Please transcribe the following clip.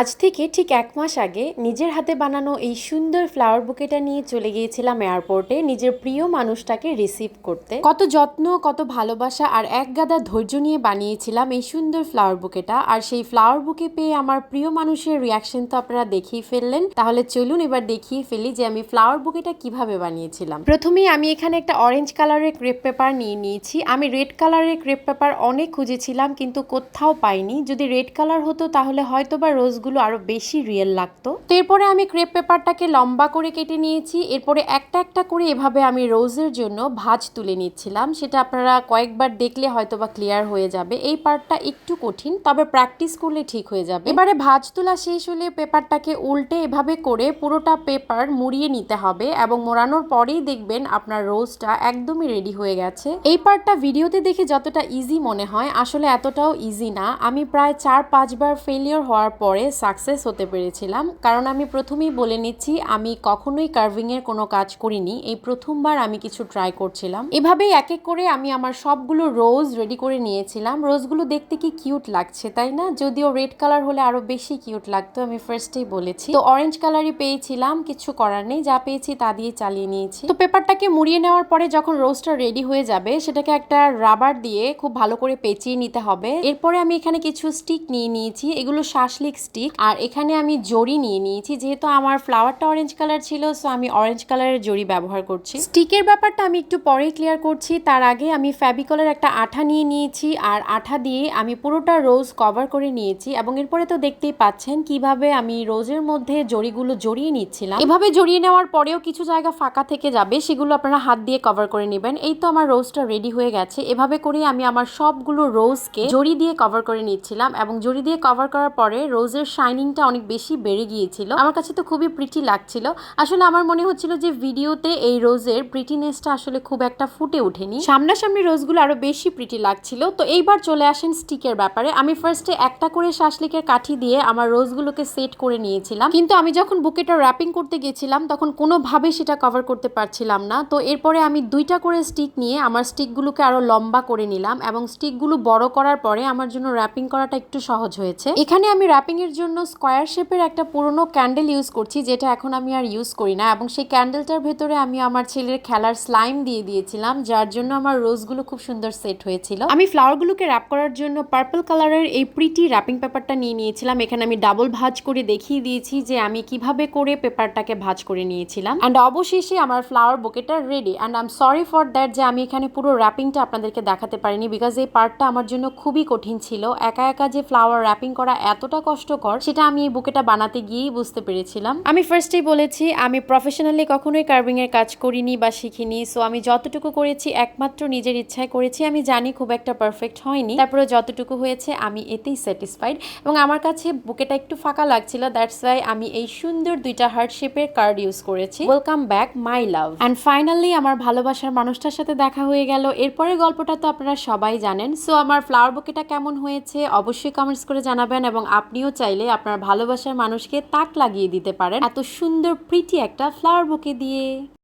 আজ থেকে ঠিক এক মাস আগে নিজের হাতে বানানো এই সুন্দর ফ্লাওয়ার বুকেটা নিয়ে চলে গিয়েছিলাম এয়ারপোর্টে নিজের প্রিয় মানুষটাকে রিসিভ করতে। কত যত্ন, কত ভালোবাসা আর এক গাদা ধৈর্য নিয়ে বানিয়েছিলাম এই সুন্দর ফ্লাওয়ার বুকেটা আর সেই ফ্লাওয়ার বুকে পেয়ে আমার প্রিয় মানুষের রিয়াকশন তো আপনারা দেখেই ফেললেন। তাহলে চলুন এবার দেখিয়ে ফেলি যে আমি ফ্লাওয়ার বুকেটা কীভাবে বানিয়েছিলাম। প্রথমেই আমি এখানে একটা অরেঞ্জ কালারের ক্রেপ পেপার নিয়ে নিয়েছি। আমি রেড কালারের ক্রেপ পেপার অনেক খুঁজেছিলাম কিন্তু কোথাও পাইনি। যদি রেড কালার হতো তাহলে হয়তো বা রোজগুলো আরও বেশি রিয়েল লাগতো। তো এরপরে আমি ক্রেপ পেপারটাকে লম্বা করে কেটে নিয়েছি। এরপরে একটা একটা করে এভাবে আমি রোজের জন্য ভাজ তুলে নিচ্ছিলাম। সেটা আপনারা কয়েকবার দেখলে হয়তো বা ক্লিয়ার হয়ে যাবে। এই পার্টটা একটু কঠিন, তবে প্র্যাকটিস করলে ঠিক হয়ে যাবে। এবারে ভাজ তোলা শেষ হলে পেপারটাকে উল্টে এভাবে করে পুরোটা পেপার মুড়িয়ে নিতে হবে এবং মোড়ানোর পরেই দেখবেন আপনার রোজটা একদমই রেডি হয়ে গেছে। এই পার্টটা ভিডিওতে দেখে যতটা ইজি মনে হয়, আসলে এতটাও ইজি না। আমি প্রায় চার পাঁচবার ফেলিওর হওয়ার পরে সাকসেস হতে পেরেছিলাম। কারণ আমি প্রথমেই বলে নিচ্ছি, আমি কখনোই কার্ভিং এর কোনো কাজ করিনি। এই প্রথমবার আমি কিছু ট্রাই করছিলাম। এভাবেই এক এক করে আমি আমার সবগুলো রোজ রেডি করে নিয়েছিলাম। রোজগুলো দেখতে কি কিউট লাগছে, তাই না? যদিও রেড কালার হলে আরও বেশি কিউট লাগতো, আমি ফার্স্টেই বলেছি। তো অরেঞ্জ কালারই পেয়েছিলাম, কিছু করার নেই। যা পেয়েছি তা দিয়ে চালিয়ে নিয়েছি। তো পেপারটাকে মুড়িয়ে নেওয়ার পরে যখন রোজটা রেডি হয়ে যাবে, সেটাকে একটা রাবার দিয়ে খুব ভালো করে পেঁচিয়ে নিতে হবে। এরপরে আমি এখানে কিছু স্টিক নিয়ে নিয়েছি। এগুলো শাসলিক স্টিক আর এখানে আমি জড়ি নিয়ে নিয়েছি, যেহেতু আমার ফ্লাওয়ারটা অরেঞ্জ কালার ছিল সো আমি অরেঞ্জ কালারের জড়ি ব্যবহার করছি। স্টিকের ব্যাপারটা আমি একটু পরেই ক্লিয়ার করছি। তার আগে আমি ফ্যাবিকলের একটা আঠা নিয়ে নিয়েছি, আর আঠা দিয়ে আমি পুরোটা রোজ কভার করে নিয়েছি, এবং এরপরে তো দেখতেই পাচ্ছেন কীভাবে আমি রোজের মধ্যে জড়িগুলো জড়িয়ে নিচ্ছিলাম। এভাবে জড়িয়ে নেওয়ার পরেও কিছু জায়গা ফাঁকা থেকে যাবে, সেগুলো আপনারা হাত দিয়ে কভার করে নেবেন। এই তো আমার রোজটা রেডি হয়ে গেছে। এভাবে করে আমি আমার সবগুলো রোজকে জড়ি দিয়ে কভার করে নিচ্ছিলাম, এবং জড়ি দিয়ে কভার করার পরে রোজের শাইনিংটা অনেক বেশি বেড়ে গিয়েছিল। আমার কাছে তো খুবই প্রিটি লাগছিল। আসলে আমার মনে হচ্ছিল যে ভিডিওতে এই রোজের প্রিটিনেসটা আসলে খুব একটা ফুটে ওঠেনি। সামনাসামনি রোজগুলো আরও বেশি প্রিটি লাগছিল। তো এইবার চলে আসেন স্টিকের ব্যাপারে। আমি ফার্স্টে একটা করে শাসলিকের কাঠি দিয়ে আমার রোজগুলোকে সেট করে নিয়েছিলাম। কিন্তু আমি যখন বুকেটা র্যাপিং করতে গেছিলাম, তখন কোনোভাবে সেটা কভার করতে পারছিলাম না। তো এরপরে আমি দুইটা করে স্টিক নিয়ে আমার স্টিকগুলোকে আরও লম্বা করে নিলাম এবং স্টিকগুলো বড় করার পরে আমার জন্য র্যাপিং করাটা একটু সহজ হয়েছে। এখানে আমি র্যাপিং এর জন্য স্কোয়ার শেপের একটা পুরনো ক্যান্ডেল ইউজ করছি, যেটা এখন আমি আর ইউজ করি না। এবং সেই ক্যান্ডেলটার ভেতরে আমি আমার ছেলের খেলার স্লাইম দিয়ে দিয়েছিলাম, যার জন্য আমার রোজগুলো খুব সুন্দর সেট হয়েছিল। আমি ফ্লাওয়ারগুলোকে র্যাপ করার জন্য পার্পল কালারের এই প্রিটি র্যাপিং পেপারটা নিয়ে নিয়েছিলাম। এখানে আমি ডাবল ভাঁজ করে দেখিয়ে দিয়েছি যে আমি কীভাবে করে পেপারটাকে ভাজ করে নিয়েছিলাম। অ্যান্ড অবশেষে আমার flower বুকেটা ready and I'm sorry for that যে আমি এখানে পুরো র্যাপিংটা আপনাদেরকে দেখাতে পারিনি বিকজ এই পার্টটা আমার জন্য খুবই কঠিন ছিল। একা একা যে ফ্লাওয়ার র্যাপিং করা এতটা কষ্টকর সেটা আমি এই বুকেটা বানাতে গিয়েই বুঝতে পেরেছিলাম। আমি ফার্স্টেই বলেছি আমি প্রফেশনালি কখনোই কার্ভিং এর কাজ করিনি বা শিখিনি সো আমি যতটুকু করেছি একমাত্র নিজের ইচ্ছায় করেছি। আমি জানি খুব একটা পারফেক্ট হয়নি। তারপরে যতটুকু হয়েছে আমি এতেই স্যাটিসফাইড এবং আমার কাছে বুকেটা একটু ফাঁকা লাগছিল দ্যাটস ওয়াই আমি এই সুন্দর দুইটা হার্ট শেপের কার্ড ইউজ করেছি। Welcome back my love and finally আমার ভালোবাসার মানুষটার সাথে দেখা হয়ে গেল। এরপরের গল্পটা তো আপনারা সবাই জানেন। সো আমার ফ্লাওয়ার বুকেটা কেমন হয়েছে অবশ্যই কমেন্টস করে জানাবেন এবং আপনিও চাইলে আপনার ভালোবাসার মানুষকে তাক লাগিয়ে দিতে পারেন। এত সুন্দর প্রিটি একটা ফ্লাওয়ার বুকে দিয়ে।